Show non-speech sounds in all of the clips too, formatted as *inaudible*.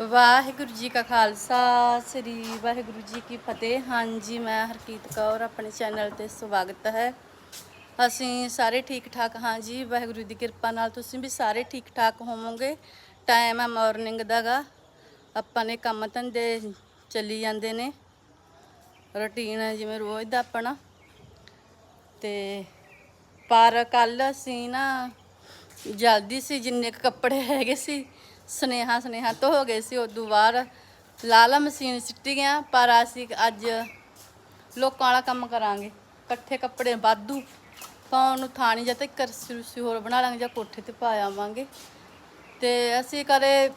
ਵਾਹਿਗੁਰੂ ਜੀ ਕਾ ਖਾਲਸਾ, ਸ੍ਰੀ ਵਾਹਿਗੁਰੂ ਜੀ ਕੀ ਫਤਿਹ। ਹਾਂਜੀ, ਮੈਂ ਹਰਕੀਤ ਕੌਰ, ਆਪਣੇ ਚੈਨਲ ਤੇ ਸਵਾਗਤ ਹੈ। ਅਸੀਂ ਸਾਰੇ ਠੀਕ ਠਾਕ ਹਾਂ ਜੀ। ਵਾਹਿਗੁਰੂ ਦੀ ਕਿਰਪਾ ਨਾਲ ਤੁਸੀਂ ਵੀ ਸਾਰੇ ਠੀਕ ਠਾਕ ਹੋਵੋਗੇ। ਟਾਈਮ ਹੈ ਮਾਰਨਿੰਗ ਦਾਗਾ ਆਪਾਂ ਨੇ ਕੰਮ ਧੰਦੇ ਚੱਲੀ ਜਾਂਦੇ ਨੇ। ਰੁਟੀਨ ਹੈ ਜਿਵੇਂ ਰੋਜ਼ ਦਾ ਆਪਣਾ। ਤੇ ਪਰ ਕੱਲ ਅਸੀਂ ਨਾ ਜਲਦੀ ਸੀ, ਜਿੰਨੇ ਕੁ ਕੱਪੜੇ *laughs* ਹੈਗੇ ਸੀ ਸੁਨੇਹਾ ਸੁਨੇਹਾ ਤੋਂ ਹੋ ਗਏ ਸੀ, ਉਦੋਂ ਬਾਅਦ ਲਾਲਾ ਮਸ਼ੀਨ ਸਿੱਟੀ ਗਿਆ, ਪਰ ਅਸੀਂ ਅੱਜ ਲੋਕਾਂ ਵਾਲਾ ਕੰਮ ਕਰਾਂਗੇ। ਇਕੱਠੇ ਕੱਪੜੇ ਵਾਧੂ ਪਾਉਣ ਨੂੰ ਥਾਣੀ ਜਾਂ ਤਾਂ ਕਰਸੀ ਰੱਸੀ ਹੋਰ ਬਣਾ ਲਾਂਗੇ, ਜਾਂ ਕੋਠੇ ਤੇ ਪਾ ਆਵਾਂਗੇ। ਤੇ ਅਸੀਂ ਕਦੇ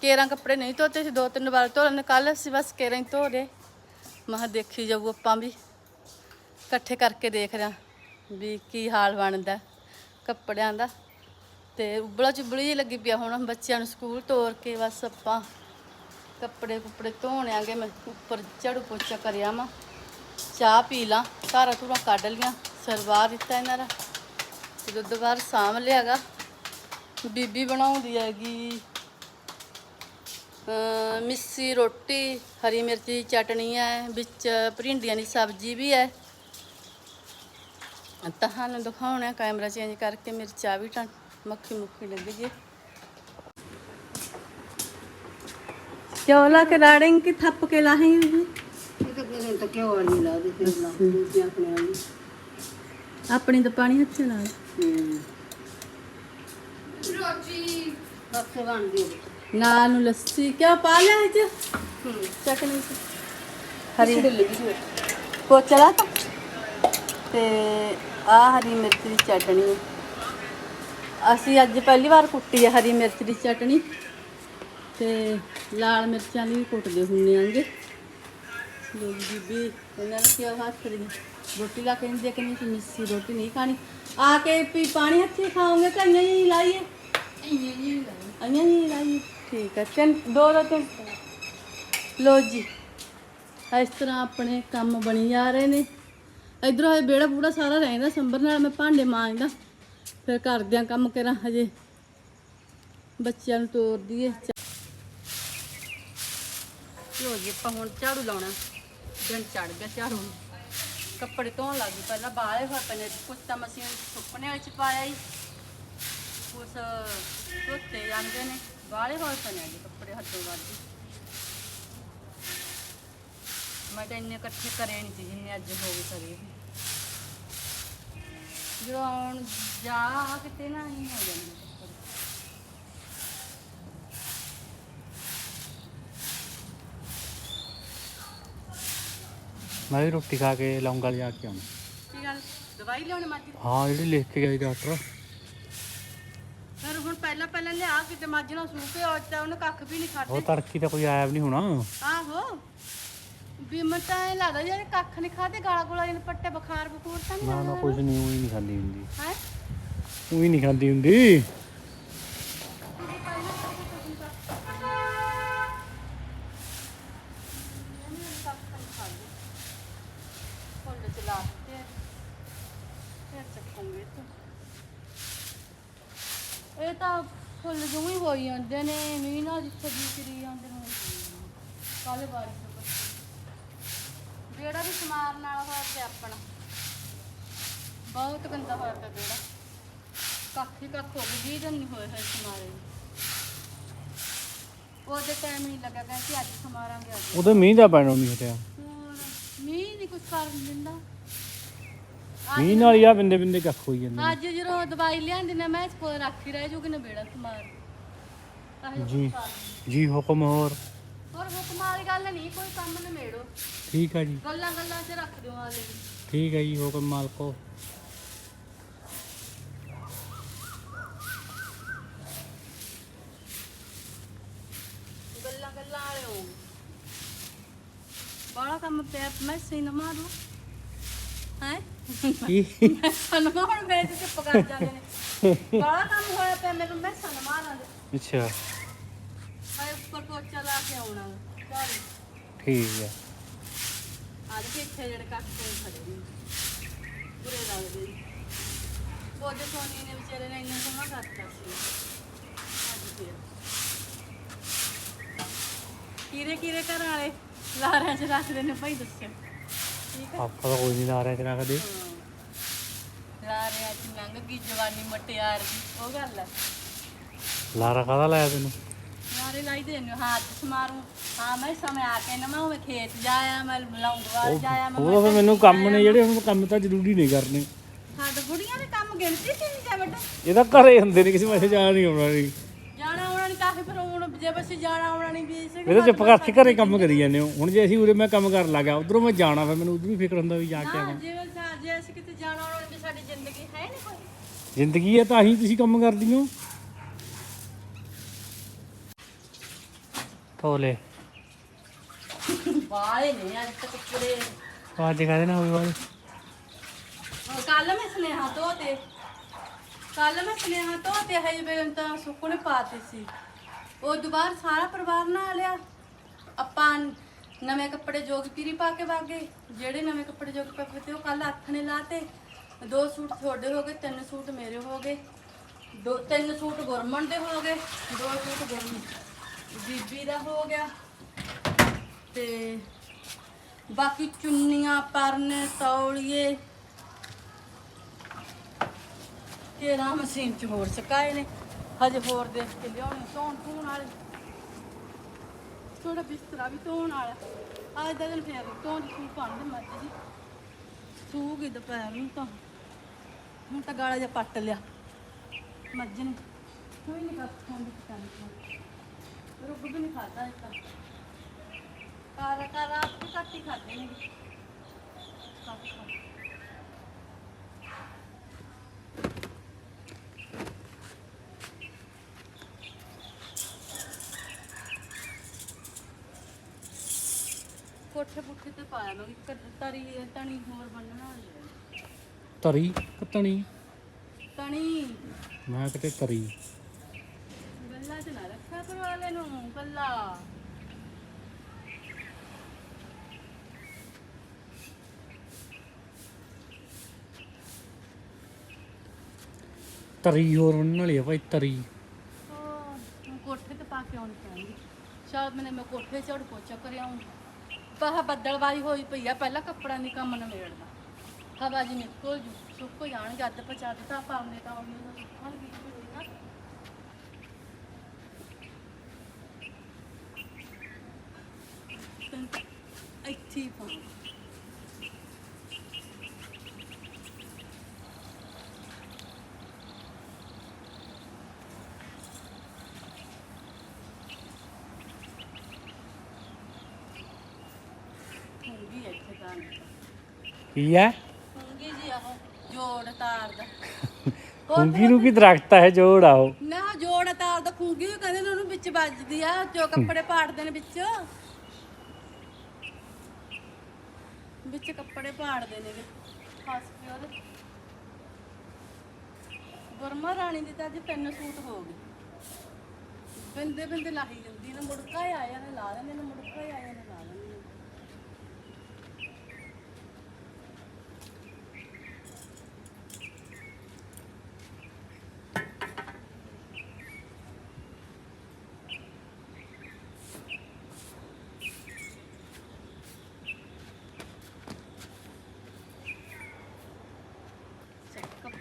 ਕੇਰਾਂ ਕੱਪੜੇ ਨਹੀਂ ਧੋਤੇ ਸੀ ਦੋ ਤਿੰਨ ਵਾਰ ਧੋ ਲੈਣੇ ਕੱਲ ਅਸੀਂ ਬਸ ਕੇਰਾਂ ਹੀ ਧੋ ਲਏ। ਮੈਂ ਦੇਖੀ ਜਾਊ ਆਪਾਂ ਵੀ, ਇਕੱਠੇ ਕਰਕੇ ਦੇਖ ਰਿਆ ਵੀ ਕੀ ਹਾਲ ਬਣਦਾ ਕੱਪੜਿਆਂ ਦਾ। ਤੇ ਉਬਲਾ ਚੁਬਲੀ ਜਿਹੀ ਲੱਗੀ ਪਿਆ ਹੁਣ ਬੱਚਿਆਂ ਨੂੰ ਸਕੂਲ ਤੋਰ ਕੇ ਬਸ ਆਪਾਂ ਕੱਪੜੇ ਕੁੱਪੜੇ ਧੋਣਿਆਂਗੇ ਮੈਂ ਉੱਪਰ ਝੜੂ ਪੋਚਾ ਕਰਿਆ ਮਾ ਚਾਹ ਪੀ ਲਾਂ ਸਾਰਾ ਧੂਰਾ ਕੱਢ ਲੀਆਂ ਸਰਵਾਰ ਦਿੱਤਾ ਇਹਨਾਂ ਦਾ, ਤੇ ਦੁੱਧ ਬਾਹਰ ਸਾਂਭ ਲਿਆਗਾ ਬੀਬੀ ਬਣਾਉਂਦੀ ਹੈਗੀ ਮਿੱਸੀ ਰੋਟੀ, ਹਰੀ ਮਿਰਚ ਦੀ ਚਟਣੀ ਹੈ, ਵਿੱਚ ਭਰਿੰਡੀਆਂ ਦੀ ਸਬਜ਼ੀ ਵੀ ਹੈ। ਤੁਹਾਨੂੰ ਦਿਖਾਉਣਾ, ਕੈਮਰਾ ਚੇਂਜ ਕਰਕੇ ਮੇਰੀ ਚਾਹ ਵੀ ਟੰ ਮੱਖੀ ਮੁੱਖੀ ਲੱਗੀ ਜੇ। ਚੌਲਾ ਕੇ ਰਾੜੇਂ ਕਿ ਥੱਪ ਕੇ ਲਾਹੇ ਜੀ? ਇਹ ਤਾਂ ਕਿਸੇ ਤਾਂ ਕਿਉਂ ਨਹੀਂ ਫਿਰ ਲਾਉਂਦੇ ਆਪਣੇ ਵਾਲੀ। ਆਪਣੀ ਤਾਂ ਪਾਣੀ ਹੱਥੇ ਨਾਲ। ਰੋਟੀ ਬਸ ਬਣਦੀ ਨਾਲ ਨੂੰ ਲੱਸੀ ਕਿਆ ਪਾ ਤਾਂ ਤੇ ਆ ਹਰੀ ਮਿਰਚ ਦੀ ਚਟਣੀ ਅਸੀਂ ਅੱਜ ਪਹਿਲੀ ਵਾਰ ਕੁੱਟੀ ਹੈ ਹਰੀ ਮਿਰਚ ਦੀ ਚਟਣੀ ਤੇ ਲਾਲ ਮਿਰਚਾਂ ਦੀ ਵੀ ਕੁੱਟਦੇ ਹੁੰਨੇ ਆਂਗੇ। ਲੋਕ ਬੀਬੀ, ਇਹਨਾਂ ਨੇ ਕਿਹਾ ਹੱਥ ਦੀ ਰੋਟੀ ਲਾ ਕੇ ਨਹੀਂ ਦੇ ਕਿ ਨਹੀਂ ਮਿੱਸੀ ਰੋਟੀ ਨਹੀਂ ਖਾਣੀ। ਆ ਕੇ ਵੀ ਪਾਣੀ ਹੱਥੀ ਖਾਓਗੇ ਕਿ ਇੰਨਾ ਹੀ ਲਾਈਏ। ਇੰਨੇ ਹੀ ਲਾਈਏ। ਠੀਕ ਹੈ ਤਿੰਨ, ਦੋ ਦੋ, ਤਿੰਨ। ਲੋ ਜੀ, ਇਸ ਤਰ੍ਹਾਂ ਆਪਣੇ ਕੰਮ ਬਣੀ ਜਾ ਰਹੇ ਨੇ। ਇਧਰੋਂ ਇਹ ਬੇੜਾ ਬੂੜਾ ਸਾਰਾ ਰਹਿੰਦਾ, ਸੰਭਰ ਨਾਲ ਮੈਂ ਭਾਂਡੇ ਮਾਂਜਦਾ। ਫਿਰ ਘਰਦਿਆਂ ਕੰਮ ਕਰਾਂ ਹਜੇ। ਬੱਚਿਆਂ ਨੂੰ ਤੋਰ ਦਈਏ। ਲੋ ਜੀ, ਆਪਾਂ ਹੁਣ ਝਾੜੂ ਲਾਉਣਾ। ਦਿਨ ਚੜ ਗਿਆ ਝਾੜੂ ਨੂੰ। ਕੱਪੜੇ ਧੋਣ ਲੱਗ ਗਈ। ਪਹਿਲਾਂ ਬਾਹਲੇ ਹੋਏ ਪਏ ਨੇ। ਕੁਛ ਤਾਂ ਮਸ਼ੀਨ ਸੁੱਕਣੇ ਵਿੱਚ ਪਾਇਆ ਹੀ ਕੁਛ ਧੋਤੇ ਜਾਂਦੇ ਨੇ। ਬਾਹਲੇ ਹੋਏ ਪਏ ਨੇ ਜੀ ਕੱਪੜੇ ਹੱਥੋਂ ਵੱਧ ਮੈਂ ਤਾਂ ਇੰਨੇ ਇਕੱਠੇ ਕਰੇ ਨਹੀਂ ਸੀ ਜਿੰਨੇ ਅੱਜ ਹੋ ਗਏ ਕਰੇ। ਜਦੋਂ ਆਉਣ ਜਾ ਕਿਤੇ ਨਾ ਹੀ ਹੋ ਜਾਂਦੇ ਕੱਪੜੇ। ਮੈਂ ਵੀ ਰੋਟੀ ਖਾ ਕੇ ਲੌਂਗਾ ਲਿਆ ਕੇ ਆਉਣਾ। ਕੀ ਗੱਲ? ਦਵਾਈ ਲਿਆਉਣੀ ਦੀ? ਹਾਂ ਜਿਹੜੀ ਲਿਖ ਕੇ ਗਈ ਡਾਕਟਰ। ਫਿਰ ਹੁਣ ਪਹਿਲਾਂ ਪਹਿਲਾਂ ਲਿਆ ਕਿਤੇ ਮੱਝ ਨੂੰ ਸੂ ਕੇ ਅੱਜ ਤਾਂ ਉਹਨੇ ਕੱਖ ਵੀ ਨਹੀਂ ਉਹ ਖਾਦੇ ਤੜਕੀ ਤਾਂ ਕੋਈ ਆਇਆ ਵੀ ਨਹੀਂ ਹੋਣਾ। ਆਹੋ। ਵੀ ਮੈਂ ਤਾਂ ਇਹ ਲੱਗਦਾ ਜਿਹੜੇ ਕੱਖ ਨਹੀਂ ਖਾਦੇ ਗਾਲਾ ਗੋਲਾ ਜਿਹਨੇ ਪੱਟੇ ਬੁਖਾਰ ਬਖੂਰ ਤਾਂ ਨਹੀਂ ਨਾ ਨਾ ਕੁਝ ਨਹੀਂ ਉਹੀ ਨਹੀਂ ਖਾਂਦੀ ਹੁੰਦੀ। ਹੈ? ਉਹੀ ਨਹੀਂ ਖਾਂਦੀ ਹੁੰਦੀ। ਇਹ ਤਾਂ ਫੁੱਲ ਜੂ ਹੀ ਹੋਈ ਜਾਂਦੇ ਨੇ ਮੀਂਹ ਨਾਲ ਜਿੱਥੇ ਵੀ ਕਰੀ ਜਾਂਦੇ ਨੇ ਕੱਲ ਬਾਰਿਸ਼ ਤੋਂ। ਵਿਹੜਾ ਵੀ ਸਮਾਰ ਨਾਲ ਹੋਇਆ ਪਿਆ ਆਪਣਾ ਬਹੁਤ ਗੰਦਾ ਹੋਇਆ ਪਿਆ ਵਿਹੜਾ ਕੱਖ ਹੀ ਕੱਖ ਹੋ ਗਈ 20 ਦਿਨ ਨਹੀਂ ਹੋਏ ਹੋਏ ਸਮਾਰੇ। ਉਹਦੇ ਟਾਈਮ ਨਹੀਂ ਲੱਗਾ ਕਹਿੰਦੇ ਅੱਜ ਸਮਾਰਾਂਗੇ ਅੱਜ ਉਹਦੇ ਮੀਂਹ ਦਾ ਪੈਣੋਂ ਨਹੀਂ ਹਟਿਆ ਮੀਂਹ ਨਹੀਂ ਕੁਝ ਕਰਨ ਦਿੰਦਾ ਮੀਂਹ ਨਾਲ ਹੀ ਆ ਬਿੰਦੇ ਬਿੰਦੇ ਕੱਖ ਹੋਈ ਜਾਂਦੇ। ਅੱਜ ਜਦੋਂ ਦਵਾਈ ਲਿਆਂਦੀ ਨਾ ਮੈਂ ਇਸ ਕੋਲ ਰੱਖੀ ਰਹਿ ਜੂਗੀ ਨਾ ਬੇੜਾ ਸਮਾਰ ਆਹੀ ਜੀ ਕਰ। ਜੀ ਹੁਕਮ ਹੋਰ ਹੋਰ ਹੁਕਮ ਵਾਲੀ ਗੱਲ ਨਹੀਂ ਕੋਈ ਕੰਮ ਨਿਮੇੜੋ ਠੀਕ ਆ ਜੀ। ਗੱਲਾਂ ਗੱਲਾਂ 'ਚ ਰੱਖ ਦਿਓ ਆਲੇ ਵੀ ਠੀਕ ਹੈ ਜੀ ਹੁਕਮ ਮਾਲਕੋ। ਗੱਲਾਂ ਗੱਲਾਂ ਵਾਲੇ ਹੋ ਬੜਾ ਕੰਮ ਪਿਆ ਮੈਂ ਸੀ ਨਾ ਮਾਰੂ ਹੈ? ਕੀ? ਸਾਨੂੰ ਹੁਣ ਮੇਰੇ ਤੇ ਚੁੱਪ ਕਰ ਜਾਂਦੇ ਨੇ। ਬੜਾ ਕੰਮ ਹੋਇਆ ਪਿਆ ਮੈਨੂੰ ਮੈਂ ਸਾਨੂੰ ਮਾਰਾਂ ਦੇ। ਅੱਛਾ। ਉੱਪਰ ਪੋਚਾ ਲਾ ਕੇ ਆਉਣਾ। ਚੱਲ। ਠੀਕ ਹੈ ਅੱਜ ਪਿੱਛੇ ਜਿਹੜੇ ਕੱਖ ਕੋਲ ਖੜੇ ਨੇ। ਬੁਰੇ ਲੱਗਦੇ ਨੇ। ਉਹਦੇ ਸੋਨੀ ਨੇ ਵਿਚਾਰੇ ਨੇ ਇੰਨਾ ਸਮਾਂ ਕਰਤਾ ਸੀ। ਅੱਜ ਫਿਰ। ਕੀਰੇ ਕੀਰੇ ਘਰ ਵਾਲੇ? ਲਾਰਿਆਂ 'ਚ ਰੱਖਦੇ ਨੇ ਭਾਈ ਦੱਸਿਓ ਠੀਕ ਹੈ ਆਪਾਂ ਤਾਂ ਕੋਈ ਨਹੀਂ ਲਾ ਰਿਹਾ ਤੇਰਾ ਕਦੇ ਲਾਰਿਆਂ 'ਚ ਲੰਘ ਗਈ ਜਵਾਨੀ ਮਟਿਆਰ ਦੀ। ਉਹ ਗੱਲ ਹੈ ਲਾਰਾ ਕਾਹਦਾ ਲਾਇਆ ਤੈਨੂੰ? ਲਾਰੇ ਲਾਈ ਦੇ ਨੇ ਹੱਥ ਸਮਾਰੂ। ਹਾਂ ਮੈਂ ਸਮੇਂ ਆ ਕੇ ਨਾ ਮੈਂ ਉਹ ਖੇਤ ਜਾਇਆ ਮੈਂ ਲੌਂਗਵਾਲ ਜਾਇਆ ਮੈਂ ਉਹ ਤਾਂ ਮੈਨੂੰ ਕੰਮ ਨੇ ਜਿਹੜੇ ਹੁਣ ਕੰਮ ਤਾਂ ਜ਼ਰੂਰੀ ਨਹੀਂ ਕਰਨੇ। ਸਾਡੇ ਬੁੜੀਆਂ ਦੇ ਕੰਮ ਗਿਣਤੀ ਚ ਨਹੀਂ ਜਾ ਬੇਟਾ? ਇਹ ਤਾਂ ਘਰੇ ਹੁੰਦੇ ਨੇ ਕਿਸੇ ਪਾਸੇ ਜਾਣਾ ਨਹੀਂ ਆਉਣਾ ਨਹੀਂ ਜਾਣਾ ਆਉਣਾ ਨਹੀਂ ਕਾਹੇ ਫਿਰ ਹੁਣ ਜੇ ਬਸ ਜਾਣਾ ਆਉਣਾ ਨਹੀਂ ਵੀ ਇਸੇ ਇਹ ਤਾਂ ਚੁੱਪ ਕਰਕੇ ਘਰੇ ਕੰਮ ਕਰੀ ਜਾਂਦੇ ਹੋ। ਹੁਣ ਜੇ ਅਸੀਂ ਉਰੇ ਮੈਂ ਕੰਮ ਕਰਨ ਲੱਗਾ ਉਧਰੋਂ ਮੈਂ ਜਾਣਾ ਫਿਰ ਮੈਨੂੰ ਉਧਰ ਵੀ ਫਿਕਰ ਹੁੰਦਾ ਵੀ ਜਾ ਕੇ ਹਾਂ ਆਵਾਂ। ਜੇ ਸਾ- ਜੇ ਅਸੀਂ ਕਿਤੇ ਜਾਣਾ ਆਉਣਾ ਨਹੀਂ ਸਾਡੀ ਜ਼ਿੰਦਗੀ ਹੈ ਨਹੀਂ ਕੋਈ। ਜ਼ਿੰਦਗੀ ਹੈ ਤਾਂ ਹੀ ਤੁਸੀਂ ਕੰਮ ਕਰਦੀ ਹੋ। ਤੋਲੇ। ਵਾਲੇ ਨੇ ਅੱਜ ਤੱਕ ਪੂਰੇ ਅੱਜ ਕਹਦੇ ਨਾ ਹੋਵੇ ਵਾਲੇ। ਕੱਲ ਮੈਂ ਸੁਨੇਹਾ ਤੋਂ ਤੇ ਕੱਲ ਮੈਂ ਸੁਨੇਹਾ ਤੋਂ ਤੇ ਹਜੇ ਬੇਨ ਤਾਂ ਸੁੱਕਣੇ ਪਾਤੇ ਸੀ। ਉਹ ਦੁਬਾਰ ਸਾਰਾ ਪਰਿਵਾਰ ਨਾਲ ਲਿਆ। ਆਪਾਂ ਨਵੇਂ ਕੱਪੜੇ ਜੋਗ ਪੀਰੀ ਪਾ ਕੇ ਵਾਗੇ। ਜਿਹੜੇ ਨਵੇਂ ਕੱਪੜੇ ਜੋਗ ਪਾ ਤੇ ਉਹ ਕੱਲ ਹੱਥ ਨੇ ਲਾਤੇ। ਦੋ ਸੂਟ ਤੁਹਾਡੇ ਹੋ ਗਏ ਤਿੰਨ ਸੂਟ ਮੇਰੇ ਹੋ ਗਏ। ਦੋ ਤਿੰਨ ਸੂਟ ਗੁਰਮਨ ਦੇ ਹੋ ਗਏ ਦੋ ਸੂਟ ਗੁਰਮਨ ਬੀਬੀ ਦਾ ਹੋ ਗਿਆ। ਤੇ ਬਾਕੀ ਚੁੰਨੀਆਂ ਪਰਨੇ, ਤੌਲੀਏ। ਤੇਰਾ ਮਸ਼ੀਨ ਚ ਹੋਰ ਸਕਾਏ ਨੇ। ਹਜੇ ਹੋਰ ਦੇਖ ਕੇ ਲਿਆਉਣੇ, ਧੋਣ ਧੋਣ ਵਾਲੇ। ਥੋੜਾ ਬਿਸਤਰਾ ਵੀ ਧੋਣ ਵਾਲਾ। ਅੱਜ ਦਾ ਦਿਨ ਫੇਰ ਧੋਣ ਸੂ ਪਾਉਂਦੇ ਮੱਝ ਜੀ। ਸੂਗੀ ਦੁਪਹਿਰ ਨੂੰ ਤਾਂ। ਹੁਣ ਤਾਂ ਗਾਲਾ ਜਿਹਾ ਪੱਟ ਲਿਆ। ਮੱਝ ਨੇ। ਕੋਈ ਨਹੀਂ ਕਰ ਖਾਂਦੀ ਪਕਾਂਦੀ ਰੁੱਗ ਵੀ ਨਹੀਂ ਖਾਦਾ ਤਾਂ। ਕਾਰਾ ਕਾਰਾ ਆਪ ਵੀ ਘੱਟ ਹੀ ਖਾਦੇ ਨੇ। ਘੱਟ ਖਾ ਕੋਠੇ ਪੁੱਠੇ ਤੇ ਪਾਇਆ ਮੈਂ ਇੱਕ ਤਰੀ ਤਣੀ ਹੋਰ ਬੰਨਣਾ ਤਰੀ ਕਤਣੀ ਤਣੀ ਮੈਂ ਕਿਤੇ ਤਰੀ। ਨਾ ਰੱਖਿਆ ਕਰੋ ਵਾਲੇ ਨੂੰ ਤਰੀ ਹੋਰ ਉਹਨਾਂ ਵਾਲੀ ਆ ਭਾਈ ਤਰੀ ਉਹ ਹੁਣ ਕੋਠੇ ਤੇ ਪਾ ਕੇ ਆਉਣੀ ਚਾਹੀਦੀ ਸ਼ਾਇਦ ਮੈਨੇ ਮੈਂ ਕੋਠੇ ਚੜ ਪੋਚਾ ਕਰ ਆਉਂ ਬਾਹ ਬੱਦਲਵਾਈ ਹੋਈ ਪਈ ਆ ਪਹਿਲਾਂ ਕੱਪੜਾ ਨਹੀਂ ਕੰਮ ਨਵੇੜਦਾ ਹਵਾ ਜੀ ਨਿਕਲ ਜੂ ਸੁੱਕ ਜਾਣਗੇ ਅੱਧ ਪਚਾ ਦਿੱਤਾ ਪਾਉਣੇ ਤਾਂ ਉਹਨੇ ਸੁੱਕਣ ਵੀ ਨਾ ਇੱਥੇ ਹੀ ਇੱਥੇ ਤਾਂ ਕੀ ਹੈ? ਹੁੰਗੀ ਜੀ ਆਹ ਜੋੜ ਤਾਰ ਦਾ। *laughs* ਕੁੰਗੀ ਨੂੰ ਕੀ ਦਰਖਤ ਹੈ ਜੋੜ ਆਓ ਨਾ ਜੋੜ ਤਾਰ ਦਾ ਖੂੰਗੀ ਵੀ ਕਹਿੰਦੇ ਨੇ ਉਹਨੂੰ ਵਿੱਚ ਵੱਜਦੀ ਆ ਜੋ ਕੱਪੜੇ ਪਾੜਦੇ ਨੇ ਵਿੱਚ। ਵਿੱਚ ਕੱਪੜੇ ਪਾੜਦੇ ਨੇ ਫਸ ਕੇ ਉਹਦੇ। ਗੁਰਮਾ ਰਾਣੀ ਦੀ ਤਾਂ ਅੱਜ ਤਿੰਨ ਸੂਟ ਹੋ ਗਏ। ਬਿੰਦੇ ਬਿੰਦੇ ਲਾਹੀ ਜਾਂਦੀ, ਨਾ ਮੁੜਕਾ ਹੀ ਆਇਆ, ਨੇ ਲਾ ਲੈਂਦੇ, ਨੇ ਮੁੜਕਾ ਹੀ ਆਇਆ, ਨੇ ਲਾ ਲੈਂਦੇ ਨੇ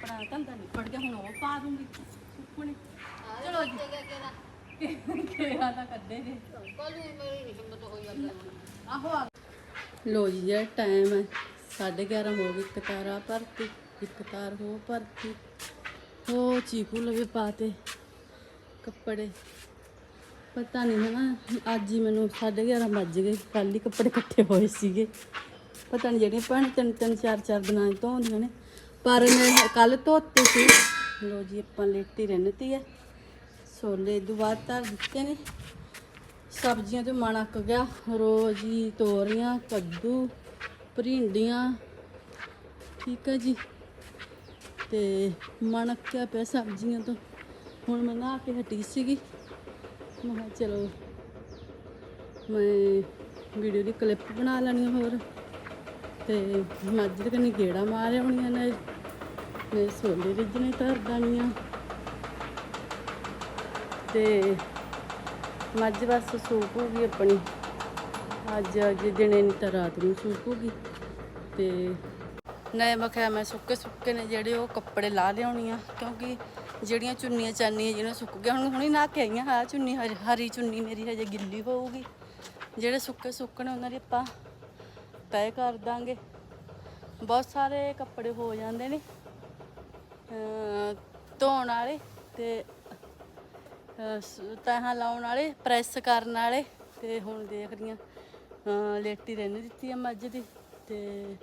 ਚੱਲ ਧੰਦਾ ਨਿਪਟ ਗਿਆ, ਹੁਣ ਉਹ ਪਾ ਦੂੰਗੀ। ਸੁੱਕਣੇ। ਚਲੋ ਜੀ। ਕਿਹੜਾ ਤਾਂ ਕੱਢੇ ਜੇ। ਆਹੋ ਆ ਲੋ ਜੀ ਜਿਹੜਾ ਟਾਈਮ ਹੈ। 11:30 ਹੋ ਗਏ, ਇੱਕ ਤਾਰਾ ਭਰਤੀ, ਇੱਕ ਤਾਰ ਹੋ ਭਰਤੀ। ਹੋ ਚੀਕੂ ਲਵੇ ਪਾਤੇ, ਕੱਪੜੇ। ਪਤਾ ਨਹੀਂ ਹੈ ਨਾ ਅੱਜ ਹੀ ਮੈਨੂੰ 11:30 ਵੱਜ ਗਏ। ਕੱਲ ਹੀ ਕੱਪੜੇ ਇਕੱਠੇ ਹੋਏ ਸੀਗੇ। ਪਤਾ ਨਹੀਂ ਜਿਹੜੀਆਂ ਭੈਣ ਤਿੰਨ ਤਿੰਨ, ਚਾਰ ਚਾਰ ਦਿਨਾਂ 'ਚ ਧੋਂਦੀਆਂ ਨੇ। ਪਰ ਮੈਂ ਕੱਲ ਧੋਤੇ ਸੀ। ਲੋ ਜੀ, ਆਪਾਂ ਲੇਟੀ ਰਹਿੰਦੀ ਹੈ ਛੋਲੇ ਤੋਂ ਬਾਅਦ ਧਰ ਦਿੱਤੇ ਨੇ। ਸਬਜ਼ੀਆਂ ਤੇ ਮਨ ਅੱਕ ਗਿਆ। ਰੋਜੀ ਤੋਰੀਆਂ, ਕੱਦੂ ਭਰਿੰਡੀਆਂ ਠੀਕ ਹੈ ਜੀ। ਤੇ ਮਨ ਅੱਕਿਆ ਪਿਆ ਸਬਜ਼ੀਆਂ ਤੋਂ। ਹੁਣ ਮੈਂ ਨਹਾ ਕੇ ਹਟੀ ਸੀਗੀ। ਮੈਂ ਕਿਹਾ ਚਲੋ, ਮੈਂ ਵੀਡੀਓ ਦੀ ਕਲਿੱਪ ਬਣਾ ਲੈਣੀ ਹੋਰ। ਤੇ ਮੱਝ ਦੇ ਕੰਨੀ ਗੇੜਾ ਮਾਰਿਆ ਹੋਣੀਆਂ ਨੇ ਮੈਂ ਛੋਲੇ ਰਿੱਝਣੇ ਧਰ ਦਾਣੀਆਂ ਤੇ ਮੱਝ ਬਸ ਸੂਪੂਗੀ ਆਪਣੀ। ਅੱਜ ਅੱਜ ਦਿਨੇ ਨਹੀਂ ਤਾਂ ਰਾਤ ਨੂੰ ਸੂਪੂਗੀ ਤੇ ਨਏ ਮਖਿਆ ਮੈਂ ਸੁੱਕੇ ਸੁੱਕੇ ਨੇ ਜਿਹੜੇ ਉਹ ਕੱਪੜੇ ਲਾ ਲਿਆਉਣੀ ਆ, ਕਿਉਂਕਿ ਜਿਹੜੀਆਂ ਚੁੰਨੀਆਂ ਚਾਨੀਆਂ ਜਿਹੜੀਆਂ ਸੁੱਕ ਗਿਆ ਹੁਣ ਹੁਣੀ ਨਾ ਕੇ ਆਈਆਂ ਹਾਂ ਚੁੰਨੀ, ਹਰੀ ਹਰੀ ਚੁੰਨੀ ਮੇਰੀ ਹਜੇ ਗਿੱਲੀ ਹੋਊਗੀ ਜਿਹੜੇ ਸੁੱਕੇ ਸੁੱਕਣੇ ਉਹਨਾਂ ਦੇ ਆਪਾਂ ਤੈਅ ਕਰ ਦਾਂਗੇ। ਬਹੁਤ ਸਾਰੇ ਕੱਪੜੇ ਹੋ ਜਾਂਦੇ ਨੇ ਧੋਣ ਵਾਲੇ ਤੇ ਤਹਾਂ ਲਾਉਣ ਵਾਲੇ, ਪ੍ਰੈਸ ਕਰਨ ਵਾਲੇ ਤੇ ਹੁਣ ਦੇਖ ਰਹੀਆਂ ਅਹ, ਲੇਟੀ ਰਹਿਣ ਦਿੱਤੀ ਆ ਮੱਝ ਦੀ ਤੇ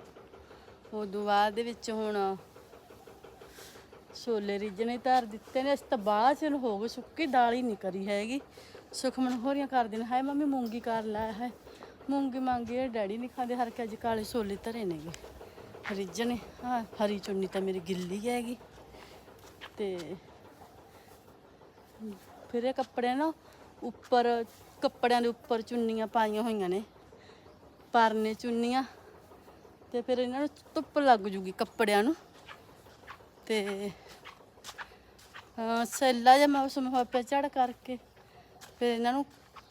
ਉਦੋਂ ਬਾਅਦ ਦੇ ਵਿੱਚ ਹੁਣ ਛੋਲੇ ਰਿੱਝਣੇ ਧਰ ਦਿੱਤੇ ਨੇ। ਇਸ ਤੋਂ ਬਾਅਦ ਚਲ ਹੋ ਗਏ ਸੁੱਕੀ, ਦਾਲ ਹੀ ਨਹੀਂ ਕਰੀ ਹੈਗੀ। ਸੁਖਮਨ ਹੋਰੀਆਂ ਕਰ ਦੇਣ। ਹਾਏ ਮੰਮੀ ਮੂੰਗੀ ਕਰ ਲਾਇਆ ਹੈ ਮੂੰਗੀ ਮੰਗੀ ਇਹ ਡੈਡੀ ਨਹੀਂ ਖਾਂਦੇ, ਹਰ ਕੇ ਅੱਜ ਕਾਲੇ ਛੋਲੇ ਧਰੇ ਨੇਗੇ। ਰਿੱਝਣੇ ਹਾਂ ਹਰੀ ਚੁੰਨੀ ਤਾਂ ਮੇਰੀ ਗਿੱਲੀ ਹੈਗੀ। ਤੇ ਫਿਰ ਇਹ ਕੱਪੜੇ ਨਾ ਉੱਪਰ, ਕੱਪੜਿਆਂ ਦੇ ਉੱਪਰ ਚੁੰਨੀਆਂ ਪਾਈਆਂ ਹੋਈਆਂ ਨੇ, ਪਰਨੇ ਚੁੰਨੀਆਂ। ਤੇ ਫਿਰ ਇਹਨਾਂ ਨੂੰ ਧੁੱਪ ਲੱਗ ਜੂਗੀ ਕੱਪੜਿਆਂ ਨੂੰ। ਤੇ ਸੈਲਾ ਜਿਹਾ ਮੌਸਮ ਹੋਇਆ ਪਿਆ ਝੜ ਕਰਕੇ, ਫਿਰ ਇਹਨਾਂ ਨੂੰ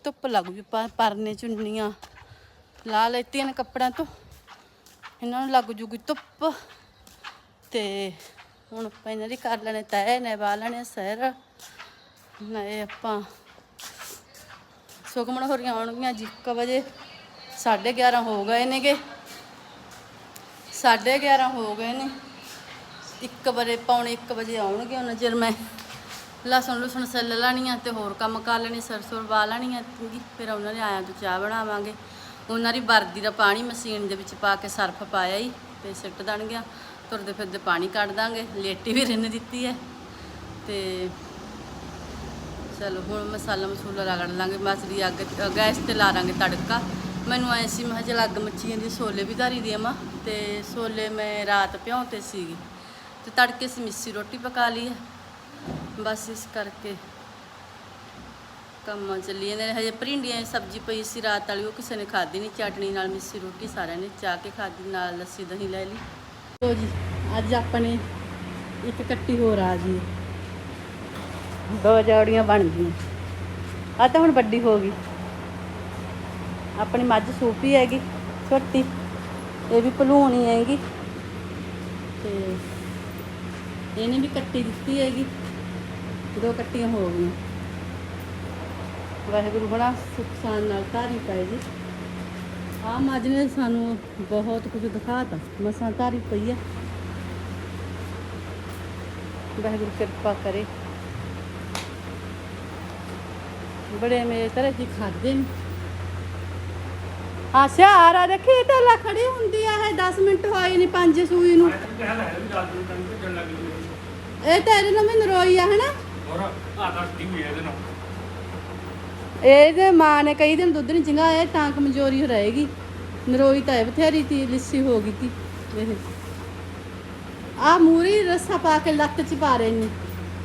ਧੁੱਪ ਲੱਗ ਜੂ ਪਰਨੇ ਚੁੰਨੀਆਂ। ਲਾ ਲੈਤੀਆਂ ਨੇ ਕੱਪੜਿਆਂ ਤੋਂ। ਇਹਨਾਂ ਨੂੰ ਲੱਗ ਜੂਗੀ ਧੁੱਪ। ਤੇ ਹੁਣ ਆਪਾਂ ਇਹਨਾਂ ਦੀ ਕਰ ਲੈਣੇ ਤੈ ਨੇ ਵਾ ਲੈਣੇ ਸਹਿਰ। ਨਏ ਆਪਾਂ ਸੁਖਮਣ ਹੋਰੀਆਂ ਆਉਣਗੀਆਂ ਜੀ 1 ਵਜੇ। 11:30 ਹੋ ਗਏ ਨੇਗੇ। 11:30 ਹੋ ਗਏ ਨੇ। 1 ਵਜੇ, ਪੌਣੇ 1 ਵਜੇ ਆਉਣਗੇ ਉਹਨਾਂ ਚਿਰ ਮੈਂ। ਲਸਣ ਲੁਸਣ ਸੱਲ ਲਾਣੀਆਂ ਤੇ ਹੋਰ ਕੰਮ ਕਰ ਲੈਣੀ, ਸਰਸੋਂ ਵਾ ਲੈਣੀਆਂ। ਤੀਗੀ ਫਿਰ ਉਹਨਾਂ ਨੇ ਆਇਆ ਤੋਂ ਚਾਹ ਬਣਾਵਾਂਗੇ। ਉਹਨਾਂ ਦੀ ਵਰਦੀ ਦਾ ਪਾਣੀ ਮਸ਼ੀਨ ਦੇ ਵਿੱਚ ਪਾ ਕੇ ਸਰਫ ਪਾਇਆ ਹੀ ਤੇ ਸਿੱਟ ਦੇਣਗੇ ਤੁਰਦੇ ਫਿਰਦੇ ਪਾਣੀ ਕੱਢ ਦਾਂਗੇ। ਲੇਟੀ ਵੀ ਰਿੰਨ ਦਿੱਤੀ ਹੈ ਤੇ ਚਲੋ, ਹੁਣ ਮਸਾਲਾ ਮਸੂਲਾ ਰਗੜ ਲਾਂਗੇ। ਮਸਰੀ ਅੱਗ, ਗੈਸ ਤੇ ਲਾ ਦਾਂਗੇ ਤੜਕਾ। ਮੈਨੂੰ ਐ ਸੀ, ਮੈਂ ਕਿਹਾ ਅੱਗ ਮੱਛੀਆਂ ਦੀ ਛੋਲੇ ਵੀ ਧਾਰੀ ਦੀ ਮਾਂ। ਤੇ ਛੋਲੇ ਮੈਂ ਰਾਤ ਭਿਉਂਤੇ ਸੀਗੀ। ਤੇ ਤੜਕੇ ਸੀ, ਮਿੱਸੀ ਰੋਟੀ ਪਕਾ ਲਈ ਹੈ ਬਸ ਇਸ ਕਰਕੇ ਕੰਮਾਂ ਚੱਲੀ ਜਾਂਦੇ ਨੇ। ਹਜੇ ਭਰਿੰਡੀਆਂ ਦੀ ਸਬਜ਼ੀ ਪਈ ਸੀ ਰਾਤ ਵਾਲੀ, ਉਹ ਕਿਸੇ ਨੇ ਖਾਧੀ ਨਹੀਂ ਚਟਣੀ ਨਾਲ ਮਿੱਸੀ ਰੋਟੀ ਸਾਰਿਆਂ ਨੇ ਚਾਹ ਕੇ ਖਾਧੀ, ਨਾਲ ਲੱਸੀ ਦਹੀਂ ਲੈ ਲਈ। ਲੋ ਜੀ, ਅੱਜ ਆਪਣੇ ਇੱਕ ਕੱਟੀ ਹੋਰ ਆ ਜੀ ਦੋ ਜੋੜੀਆਂ ਬਣ ਗਈਆਂ। ਆ ਤਾਂ ਹੁਣ ਵੱਡੀ ਹੋ ਗਈ। ਆਪਣੀ ਮੱਝ ਸੂਪੀ ਹੈਗੀ, ਛੋਟੀ। ਇਹ ਵੀ ਭਲੂਣੀ ਹੈਗੀ। ਤੇ ਇਹਨੇ ਵੀ ਕੱਟੀ ਦਿੱਤੀ ਹੈਗੀ। ਦੋ ਕੱਟੀਆਂ ਹੋ ਗਈਆਂ। ਵਾਹਿਗੁਰੂ ਬਣਾ ਸੁਖ ਸਾਨ ਨਾਲ ਧਾਰੀ ਪਏ ਜੀ। ਆ ਮੱਝ ਨੇ ਸਾਨੂੰ ਬਹੁਤ ਕੁਝ ਦਿਖਾਤਾ। ਮਸਾਂ ਧਾਰੀ ਪਈ ਆ। ਵਾਹਿਗੁਰੂ ਕਿਰਪਾ ਕਰੇ। ਬੜੇ ਮੇਰੇ ਤਰ੍ਹਾਂ ਜੀ ਖਾਦੇ ਨੇ। ਆਸ਼ਾ ਆ ਰਾ ਦੇਖੀ ਤੇ ਲਾ ਖੜੀ ਹੁੰਦੀ ਆ ਇਹ 10 ਮਿੰਟ ਹੋਏ ਨਹੀਂ ਪੰਜ ਸੂਈ ਨੂੰ। ਇਹ ਤਾਂ ਇਹਦੇ ਨਾਲ ਵੀ ਨਰੋਈ ਆ ਹਨਾ? ਇਹਦੇ ਮਾਂ ਨੇ ਕਈ ਦਿਨ ਦੁੱਧ ਨਹੀਂ ਚੰਗਾਇਆ ਤਾਂ ਕਮਜ਼ੋਰੀ ਹੋ ਰਹੇਗੀ। ਨਰੋਈ ਤਾਂ ਇਹ ਬਥੇਰੀ ਤੀ ਲਿੱਸੀ ਹੋ ਗਈ ਤੀ। ਇਹ ਆ ਮੂਰੀ ਰੱਸਾ ਪਾ ਕੇ ਲੱਤ ਚ ਪਾ ਰਹੇ ਨੇ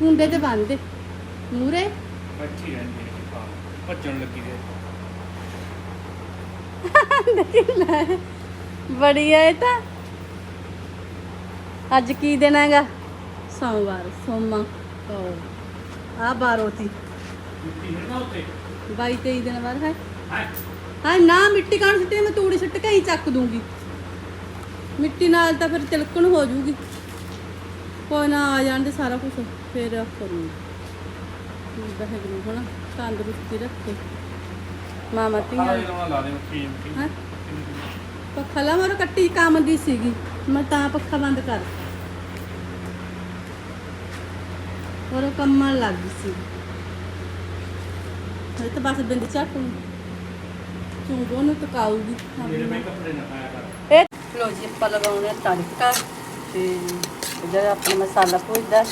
ਹੁੰਡੇ ਤੇ ਬੰਨਦੇ ਮੂਰੇ? ਬੱਚੀ ਰਹਿੰਦੀ ਹੈ ਭੱਜਣ ਲੱਗੀ ਹੈ। ਬੜੀ ਹੈ ਇਹ ਤਾਂ। ਅੱਜ ਕੀ ਦਿਨ ਹੈਗਾ? ਸੋਮਵਾਰ ਸੋਮਾ। ਆ ਬਾਰੋਤੀ ਹੈ ਨਾ ਉੱਤੇ? 22 23 ਦਿਨ ਬਾਅਦ ਹੈ? ਹੈ ਹਾਂ ਨਾ ਮਿੱਟੀ ਕਾਣ ਸਿੱਟੀ ਮੈਂ ਤੂੜੀ ਸਿੱਟ ਕੇ ਹੀ ਚੱਕ ਦੂੰਗੀ। ਮਿੱਟੀ ਨਾਲ ਤਾਂ ਫਿਰ ਤਿਲਕਣ ਹੋ ਜੂਗੀ। ਕੋਈ ਨਾ ਆ ਜਾਣ ਦੇ ਸਾਰਾ ਕੁਝ ਫਿਰ ਕਰੂੰਗੀ ਬਹਿਗਰੂ ਹੋਣਾ ਤੰਦਰੁਸਤੀ ਰੱਖੇ। ਮਾਮਾ ਧੀਆਂ। ਹੈਂ? ਪੱਖਾ ਲਾ ਮਰ ਕੱਟੀ ਕੰਮ ਦੀ ਸੀਗੀ। ਮੈਂ ਤਾਂ ਪੱਖਾ ਬੰਦ ਕਰ। ਉਹ ਕੰਮਾਂ ਲੱਗ ਗਈ ਸੀ। ਇਹ ਤਾਂ ਬਸ ਬਿੰਦ ਝੱਟ ਨੂੰ। ਚੁੰਗੋ ਨੂੰ ਟਕਾਊਗੀ ਮੇਰੇ ਮੈਂ ਕੱਪੜੇ ਨਾ ਪਾਇਆ ਕਰ। ਇਹ ਲੋ ਜੀ ਆਪਾਂ ਲਗਾਉਣੇ ਆ ਤੜਕਾ ਤੇ ਇਧਰ ਆਪਣਾ ਮਸਾਲਾ ਭੁੱਜਦਾ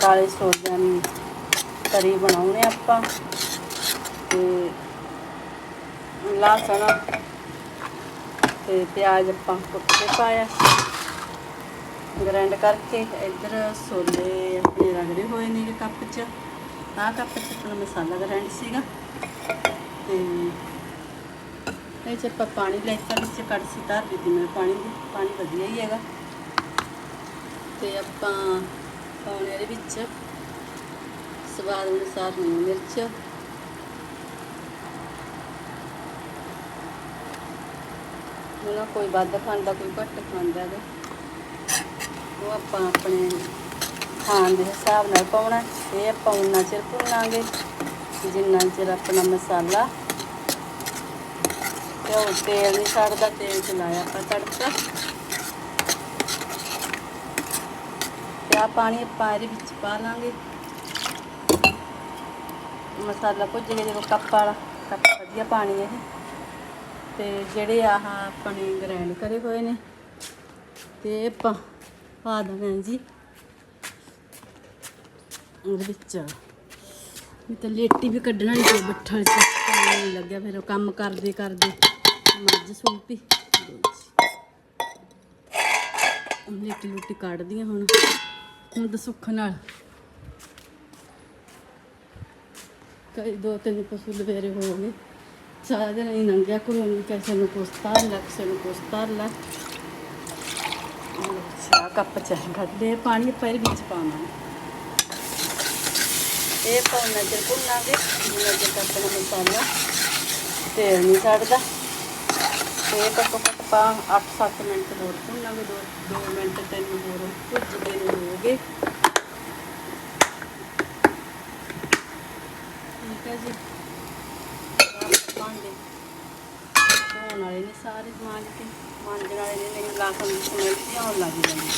ਕਾਲੇ ਸੋਜਾਂ ਦੀ ਤਰੀ ਬਣਾਉਣੇ ਆਪਾਂ। ਤੇ ਲਸਣ ਤੇ ਪਿਆਜ਼ ਆਪਾਂ ਕੁੱਟ ਕੇ ਪਾਇਆ। ਗ੍ਰਾਈਂਡ ਕਰਕੇ ਇੱਧਰ ਛੋਲੇ ਆਪਣੇ ਰਗੜੇ ਹੋਏ ਨੇ ਕੱਪ 'ਚ। ਆਹ ਕੱਪ ਚ ਆਪਣਾ ਮਸਾਲਾ ਗ੍ਰਾਈਂਡ ਸੀਗਾ। ਤੇ ਇਹ ਚ ਆਪਾਂ ਪਾਣੀ ਲੈ ਕੇ ਵਿੱਚ ਸੀ ਧਰ ਦਿੱਤੀ ਮੈਂ ਪਾਣੀ ਦੀ, ਪਾਣੀ ਵਧੀਆ ਹੀ ਹੈਗਾ। ਤੇ ਆਪਾਂ ਪਾਉਣੇ ਇਹਦੇ ਵਿੱਚ ਸਵਾਦ ਅਨੁਸਾਰ ਨੂਣ ਮਿਰਚ। ਉਹਨਾਂ ਕੋਈ ਵੱਧ ਖਾਂਦਾ ਕੋਈ ਘੱਟ ਖਾਂਦਾ ਉਹ ਆਪਾਂ ਆਪਣੇ ਖਾਣ ਦੇ ਹਿਸਾਬ ਨਾਲ ਪਾਉਣਾ, ਇਹ ਆਪਾਂ ਉਨਾ ਚਿਰ ਭੁੰਨਾਂਗੇ। ਜਿੰਨਾ ਚਿਰ ਆਪਣਾ ਮਸਾਲਾ ਤੇ ਉਹ ਤੇਲ ਨਹੀਂ ਛੱਡਦਾ, ਤੇਲ ਚ ਆਪਾਂ ਤੜਕਾ। ਤੇ ਆ ਪਾਣੀ ਆਪਾਂ ਇਹਦੇ ਵਿੱਚ ਪਾ ਲਾਂਗੇ। ਮਸਾਲਾ ਭੁੱਜ ਗਿਆ ਜਦੋਂ ਕੱਪ ਵਾਲਾ, ਕੱਪ ਵਧੀਆ ਪਾਣੀ ਇਹ। ਤੇ ਜਿਹੜੇ ਆਹ ਆਪਣੇ ਗ੍ਰਾਈਂਡ ਕਰੇ ਹੋਏ ਨੇ, ਤੇ ਆਪਾਂ ਪਾ ਦੇਣਾ ਜੀ। ਉਹਦੇ ਵਿੱਚ। ਮੈਂ ਤਾਂ ਲੇਟੀ ਵੀ ਕੱਢਣਾ ਨਹੀਂ ਤੇ ਬੱਠਲ ਚ ਲੱਗਿਆ ਫਿਰ ਉਹ ਕੰਮ ਕਰਦੇ ਕਰਦੇ ਮੱਝ ਸੂਪੀ ਲੇਟੀ ਲੁੱਟੀ ਕੱਢਦੀਆਂ ਹੁਣ ਹੁਣ ਤਾਂ ਸੁੱਖ ਨਾਲ। ਕਈ ਦੋ ਤਿੰਨ ਪਸ਼ੂ ਲਵੇਰੇ ਹੋ ਗਏ। ਸਾਰਾ ਦਿਨ ਹੀ ਲੰਘਿਆ ਕੋਲੋਂ ਕਿਸੇ ਨੂੰ ਕੁਛ ਤਾਰ ਲਾ ਕਿਸੇ ਨੂੰ ਕੁਛ ਤਾਰ ਲਾ। ਚਾਹ ਕੱਪ ਚ ਕੱਢ ਦੇ ਪਾਣੀ ਇਹਦੇ ਵਿੱਚ ਪਾਵਾਂਗੇ। ਇਹ ਪਾਉਣਾ ਚਿਰ ਭੁੰਨਾਂਗੇ। ਜਿੰਨਾ ਚਿਰ ਤੱਕ ਆਪਣਾ ਮਸਾਲਾ ਤੇਲ ਨਹੀਂ ਛੱਡਦਾ ਤੇ ਇਹ ਘੱਟੋ ਘੱਟ ਪਾ 8-7 ਮਿੰਟ ਹੋਰ ਭੁੰਨਾਂਗੇ। 2 ਮਿੰਟ ਤਿੰਨ ਹੋਰ ਭੁੱਜਦੇ ਨੂੰ ਹੋ ਗਏ। ਠੀਕ ਹੈ ਜੀ। ਭਾਂਡੇ। ਧੋਣ ਵਾਲੇ ਨੇ ਸਾਰੇ ਮਾਂਜ ਕੇ ਮਾਂਜਣ ਵਾਲੇ ਨੇ ਨਹੀਂ ਲਾਸਨ ਦੀ ਸਮੈਲ ਜੀ ਆਉਣ ਲੱਗ ਜਾਂਦੀ।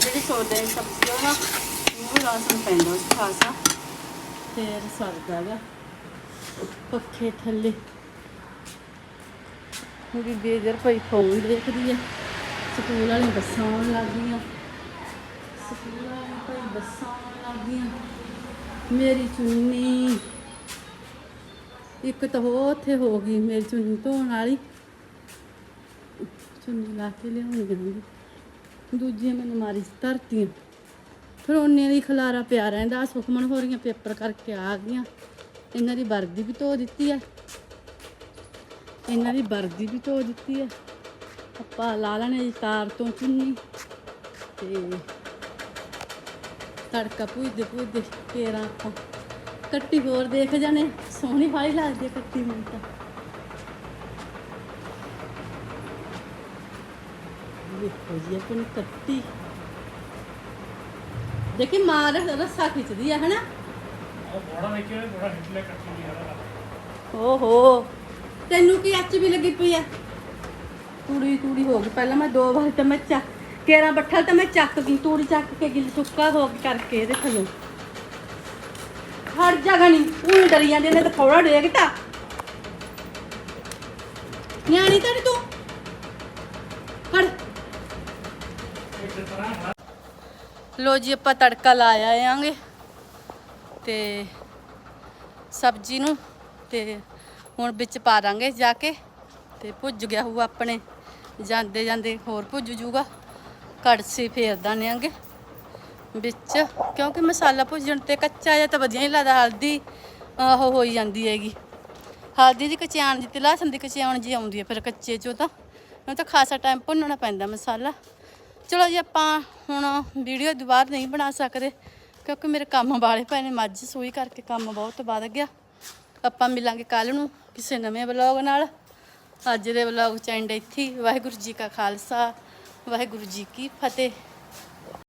ਜਿਹੜੀ ਸੋਦੇ ਦੀ ਸਬਜ਼ੀ ਉਹ ਨਾ, ਉਹ ਲਾਸਨ ਪੈਂਦਾ ਉਸ ਖਾਸਾ। ਫੇਰ ਸਰਦਾ ਗਾ। ਪੱਖੇ ਥੱਲੇ। ਮੇਰੀ ਬੇਦਰ ਪਈ ਫੋਨ ਦੇਖਦੀ ਆ। ਸਕੂਲ ਵਾਲੀ ਬੱਸਾਂ ਆਉਣ ਲੱਗ ਗਈਆਂ ਸਕੂਲ ਵਾਲੀ ਪਈ ਬੱਸਾਂ ਆਉਣ ਲੱਗ ਗਈਆਂ ਮੇਰੀ ਚੁੰਨੀ। ਇੱਕ ਤਾਂ ਉਹ ਉੱਥੇ ਹੋ ਗਈ ਮੇਰੀ ਚੁੰਨੀ ਧੋਣ ਵਾਲੀ। ਚੁੰਨੀ ਲਾ ਕੇ ਲਿਆਉਣੀ ਜਾਂਦੀ ਦੂਜੀਆਂ ਮੈਨੂੰ ਮਾਰੀ ਸੀ ਧਰਤੀਆਂ। ਫਿਰ ਉਹਨੇ ਦੀ ਖਲਾਰਾ ਪਿਆ ਰਹਿੰਦਾ, ਸੁਖਮਨ ਹੋ ਰਹੀਆਂ ਪੇਪਰ ਕਰਕੇ ਆ ਗਈਆਂ। ਇਹਨਾਂ ਦੀ ਵਰਦੀ ਵੀ ਧੋ ਦਿੱਤੀ ਹੈ ਇਹਨਾਂ ਦੀ ਵਰਦੀ ਵੀ ਧੋ ਦਿੱਤੀ ਹੈ ਆਪਾਂ ਲਾ ਲੈਣੇ ਜੀ ਤਾਰ ਤੋਂ ਚੁੰਨੀ ਤੇ ਤੜਕਾ ਪੁੱਜਦੇ ਪੁੱਜਦੇ ਫੇਰ ਆਪਾਂ ਕੱਟੀ ਹੋਰ ਦੇਖ ਜਾਣੇ ਸੋਹਣੀ ਵਾਲੀ ਲੱਗਦੀ ਆ ਕੱਟੀ ਮੈਨੂੰ ਤਾਂ। ਦੇਖੋ ਜੀ ਆਪਣੀ ਕੱਟੀ ਦੇਖੀ ਮਾਰ ਰੱਸਾ ਖਿੱਚਦੀ ਆ ਹਨਾ? ਉਹ ਬੋੜਾ ਦੇਖਿਓ ਬੋੜਾ ਹਿੱਟਲੇ ਕੱਟੀ ਨਹੀਂ ਓਹੋ। ਤੈਨੂੰ ਕੀ ਅੱਚ ਵੀ ਲੱਗੀ ਪਈ ਆ? ਤੂੜੀ ਤੂੜੀ ਹੋ ਗਈ। ਪਹਿਲਾਂ ਮੈਂ ਦੋ ਵਾਰ ਤਾਂ ਮੈਂ ਚੱਕ ਕੇਰਾ ਬੱਠਲ ਤਾਂ ਮੈਂ ਚੱਕ ਗਈ ਤੂੜੀ ਚੱਕ ਕੇ ਗਿੱਲ ਸੁੱਕਾ ਹੋ ਕੇ ਕਰਕੇ ਇਹਦੇ ਥੱਲੋਂ। ਹਟ ਜਾਗਾ ਨਹੀਂ ਉਹ ਡਰੀ ਜਾਂਦੇ ਨੇ ਤਾਂ ਥੋੜਾ ਡੇਗਤਾ ਨਿਆਣੀ ਤਾਂ ਨੀ ਤੂੰ? ਲੋ ਜੀ, ਆਪਾਂ ਤੜਕਾ ਲਾਇਆ ਆਂਗੇ ਤੇ ਸਬਜ਼ੀ ਨੂੰ ਤੇ ਹੁਣ ਵਿੱਚ ਪਾ ਦਾਂਗੇ ਜਾ ਕੇ ਤੇ ਭੁੱਜ ਗਿਆ ਹੋਊ ਆਪਣੇ। ਜਾਂਦੇ ਜਾਂਦੇ ਹੋਰ ਭੁੱਜ ਜੂਗਾ। ਕੜਸੀ ਫੇਰ ਦਾਂਗੇ ਵਿੱਚ, ਕਿਉਂਕਿ ਮਸਾਲਾ ਭੁੱਜਣ ਤੇ ਕੱਚਾ ਜਾਂ ਤਾਂ ਵਧੀਆ ਨਹੀਂ ਲੱਗਦਾ, ਹਲਦੀ ਉਹ ਹੋਈ ਜਾਂਦੀ ਹੈਗੀ। ਹਲਦੀ ਦੀ ਕਚਿਆਣ ਜੀ ਤੇ ਲਸਣ ਦੀ ਕਚਿਆਣ ਜੀ ਆਉਂਦੀ ਹੈ ਫਿਰ ਕੱਚੇ ਚੋਂ ਤਾਂ। ਉਹ ਤਾਂ ਖਾਸਾ ਟਾਈਮ ਭੁੰਨਣਾ ਪੈਂਦਾ ਮਸਾਲਾ। ਚਲੋ ਜੀ ਆਪਾਂ ਹੁਣ ਵੀਡੀਓ ਦੁਬਾਰਾ ਨਹੀਂ ਬਣਾ ਸਕਦੇ, ਕਿਉਂਕਿ ਮੇਰੇ ਕੰਮ ਵਾਲੇ ਪਏ ਨੇ ਮੱਝ ਸੂਈ ਕਰਕੇ ਕੰਮ ਬਹੁਤ ਵੱਧ ਗਿਆ। ਆਪਾਂ ਮਿਲਾਂਗੇ ਕੱਲ ਨੂੰ ਕਿਸੇ ਨਵੇਂ ਵਲੌਗ ਨਾਲ। ਅੱਜ ਦੇ ਵਲੌਗ ਚ ਐਂਡ ਇੱਥੇ ਵਾਹਿਗੁਰੂ ਜੀ ਕਾ ਖਾਲਸਾ, ਵਾਹਿਗੁਰੂ ਜੀ ਕੀ ਫਤਿਹ।